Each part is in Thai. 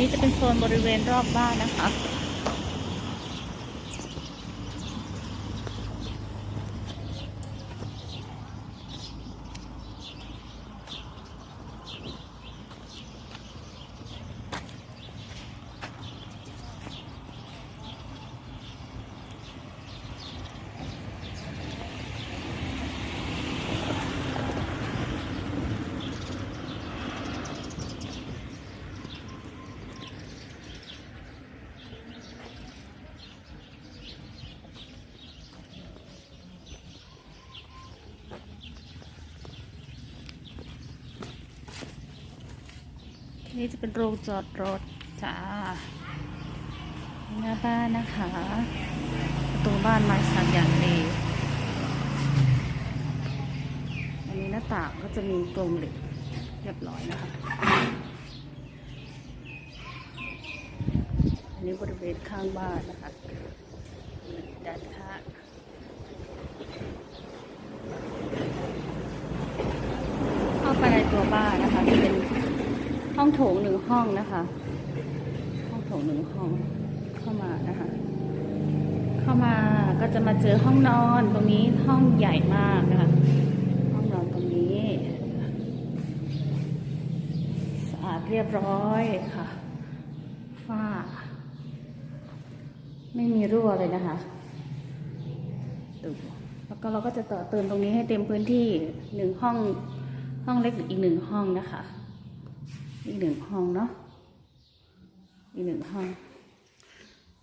นี้จะเป็นโซนบริเวณรอบบ้านนะคะ นี่จะเป็นโรงจอดรถจ้าหน้าบ้านนะคะประตูบ้านไม้สักอย่างดีอันนี้หน้าต่างก็จะมีกรงเหล็กเรียบร้อยนะคะอันนี้บริเวณข้างบ้านนะคะด้านข้างเข้าไปในตัวบ้านนะคะจะเป็น ห้องโถงหนึ่งห้องนะคะ ห้องโถงหนึ่งห้องเข้ามานะคะ เข้ามาก็จะมาเจอห้องนอนตรงนี้ห้องใหญ่มากนะคะ ห้องนอนตรงนี้สะอาดเรียบร้อยค่ะฝ้า ไม่มีรั่วเลยนะคะดูแล้วก็เราก็จะต่อเติมตรงนี้ให้เต็มพื้นที่หนึ่งห้องห้องเล็กอีกหนึ่งห้องนะคะ อีกหนึ่งห้องเนาะอีกหนึ่งห้อง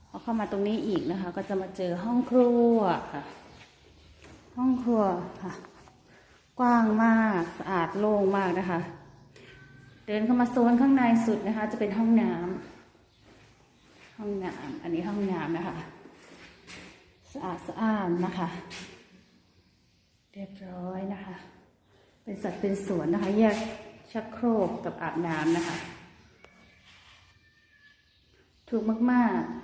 พอเข้ามาตรงนี้อีกนะคะ ก็จะมาเจอห้องครัวค่ะ ห้องครัวค่ะ กว้างมากสะอาดโล่งมากนะคะ เดินเข้ามาโซนข้างในสุดนะคะ จะเป็นห้องน้ำห้องน้ำอันนี้ห้องน้ำนะคะ สะอาดสะอ้านนะคะ เรียบร้อยนะคะ เป็นสัดเป็นสวนนะคะ แยก ชักโครกกับอาบน้ำนะคะ ถูกมาก ๆ